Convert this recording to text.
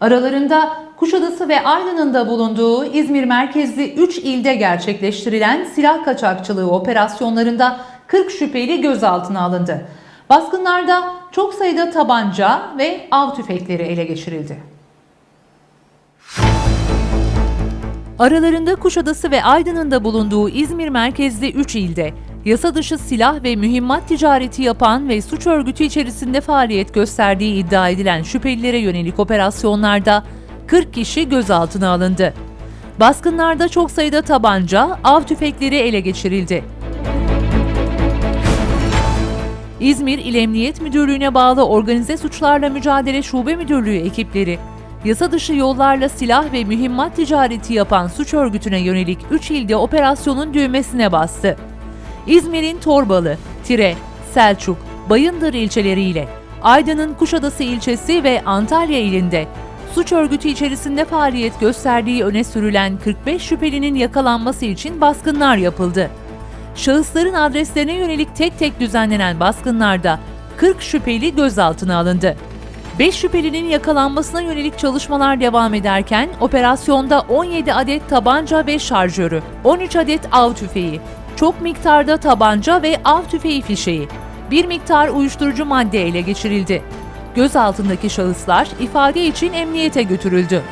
Aralarında Kuşadası ve Aydın'ın da bulunduğu İzmir merkezli 3 ilde gerçekleştirilen silah kaçakçılığı operasyonlarında 40 şüpheli gözaltına alındı. Baskınlarda çok sayıda tabanca ve av tüfekleri ele geçirildi. Aralarında Kuşadası ve Aydın'ın da bulunduğu İzmir merkezli 3 ilde yasa dışı silah ve mühimmat ticareti yapan ve suç örgütü içerisinde faaliyet gösterdiği iddia edilen şüphelilere yönelik operasyonlarda 40 kişi gözaltına alındı. Baskınlarda çok sayıda tabanca, av tüfekleri ele geçirildi. İzmir İl Emniyet Müdürlüğü'ne bağlı Organize Suçlarla Mücadele Şube Müdürlüğü ekipleri, yasa dışı yollarla silah ve mühimmat ticareti yapan suç örgütüne yönelik 3 ilde operasyonun düğmesine bastı. İzmir'in Torbalı, Tire, Selçuk, Bayındır ilçeleriyle Aydın'ın Kuşadası ilçesi ve Antalya ilinde suç örgütü içerisinde faaliyet gösterdiği öne sürülen 45 şüphelinin yakalanması için baskınlar yapıldı. Şahısların adreslerine yönelik tek tek düzenlenen baskınlarda 40 şüpheli gözaltına alındı. 5 şüphelinin yakalanmasına yönelik çalışmalar devam ederken operasyonda 17 adet tabanca ve şarjörü, 13 adet av tüfeği, çok miktarda tabanca ve av tüfeği fişeği, bir miktar uyuşturucu madde ele geçirildi. Gözaltındaki şahıslar ifade için emniyete götürüldü.